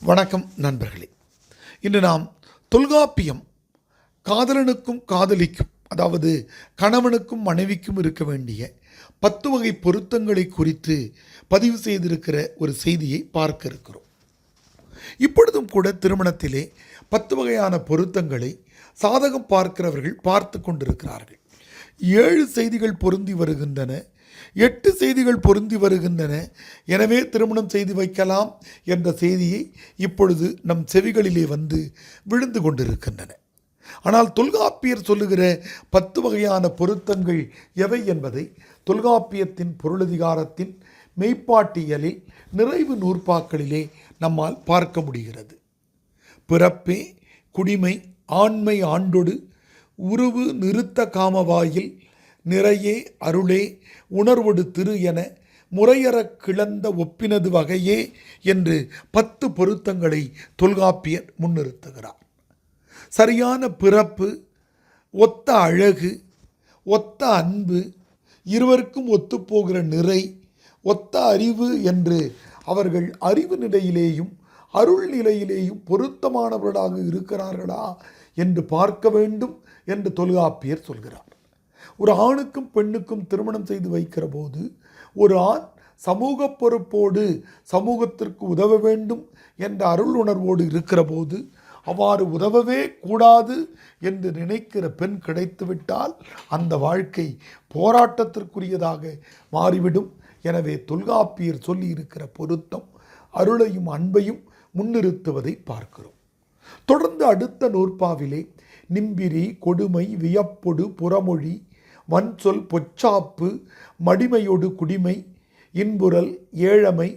வணக்கம் நண்பர்களே. இன்று நாம் தொல்காப்பியம் காதலனுக்கும் காதலிக்கும் அதாவது கணவனுக்கும் மனைவிக்கும் இருக்க வேண்டிய பத்து வகை பொருத்தங்களை குறித்து பதிவு செய்திருக்கிற ஒரு செய்தியை பார்க்க இருக்கிறோம். இப்பொழுதும் கூட திருமணத்திலே பத்து வகையான பொருத்தங்களை சாதகம் பார்க்கிறவர்கள் பார்த்து கொண்டிருக்கிறார்கள். ஏழு செய்திகள் பொருந்தி வருகின்றன. எட்டு செய்திகள் பொருந்தி வருகின்றன. எனவே திருமணம் செய்து வைக்கலாம் என்ற செய்தியை இப்பொழுது நம் செவிகளிலே வந்து விழுந்து கொண்டிருக்கின்றன. ஆனால் தொல்காப்பியர் சொல்லுகிற பத்து வகையான பொருத்தங்கள் எவை என்பதை தொல்காப்பியத்தின் பொருளதிகாரத்தின் மெய்ப்பாட்டியலில் நிறைவு நூற்பாக்களிலே நம்மால் பார்க்க முடிகிறது. பிறப்பே குடிமை ஆண்மை ஆண்டொடு உருவு நிறுத்த காமவாயில் நிறையே அருளே உணர்வொடு திரு என முறையறக் கிளந்த ஒப்பினது வகையே என்று பத்து பொருத்தங்களை தொல்காப்பியர் முன்னிறுத்துகிறார். சரியான பிறப்பு ஒத்த அழகு ஒத்த அன்பு இருவருக்கும் ஒத்துப்போகிற நிறை ஒத்த அறிவு என்று அவர்கள் அறிவு நிலையிலேயும் அருள் நிலையிலேயும் பொருத்தமானவர்களாக இருக்கிறார்களா என்று பார்க்க வேண்டும் என்று தொல்காப்பியர் சொல்கிறார். ஒரு ஆணுக்கும் பெண்ணுக்கும் திருமணம் செய்து வைக்கிற போது ஒரு ஆண் சமூக பொறுப்போடு சமூகத்திற்கு உதவ வேண்டும் என்ற அருள் உணர்வோடு இருக்கிற போது அவ்வாறு உதவவே கூடாது என்று நினைக்கிற பெண் கிடைத்துவிட்டால் அந்த வாழ்க்கை போராட்டத்திற்குரியதாக மாறிவிடும். எனவே தொல்காப்பியர் சொல்லி இருக்கிற பொருத்தம் அருளையும் அன்பையும் முன்னிறுத்துவதை பார்க்கிறோம். தொடர்ந்து அடுத்த நூற்பாவிலே நிம்பிரி கொடுமை வியப்பொடு புறமொழி வன்சொல் பொச்சாப்பு மடிமையொடு குடிமை இன்புரல் ஏழமை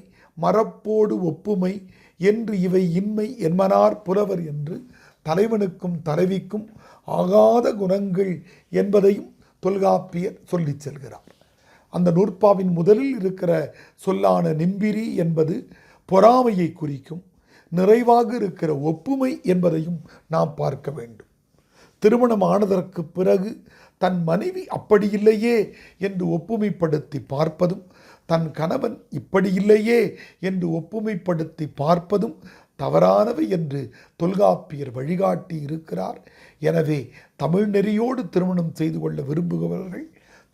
மரப்போடு ஒப்புமை என்று இவை இன்மை என்மனார் புலவர் என்று தலைவனுக்கும் தலைவிக்கும் ஆகாத குணங்கள் என்பதையும் தொல்காப்பியர் சொல்லிச் செல்கிறார். அந்த நூற்பாவின் முதலில் இருக்கிற சொல்லான நிம்பிரி என்பது பொறாமையை குறிக்கும் நிறைவாக இருக்கிற ஒப்புமை என்பதையும் நாம் பார்க்க வேண்டும். திருமணம் ஆனதற்கு பிறகு தன் மனைவி அப்படி இல்லையே என்று ஒப்புமைப்படுத்தி பார்ப்பதும் தன் கணவன் இப்படி இல்லையே என்று ஒப்புமைப்படுத்தி பார்ப்பதும் தவறானவை என்று தொல்காப்பியர் வழிகாட்டி இருக்கிறார். எனவே தமிழ் நெறியோடு திருமணம் செய்து கொள்ள விரும்புபவர்கள்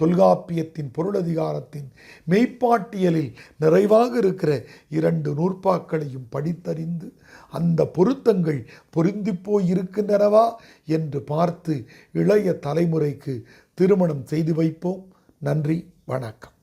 தொல்காப்பியத்தின் பொருளதிகாரத்தின் மெய்ப்பாட்டியலில் நிறைவாக இருக்கிற இரண்டு நூற்பாக்களையும் படித்தறிந்து அந்த பொருத்தங்கள் பொருந்தி போயிருக்கின்றனவா என்று பார்த்து இளைய தலைமுறைக்கு திருமணம் செய்து வைப்போம். நன்றி வணக்கம்.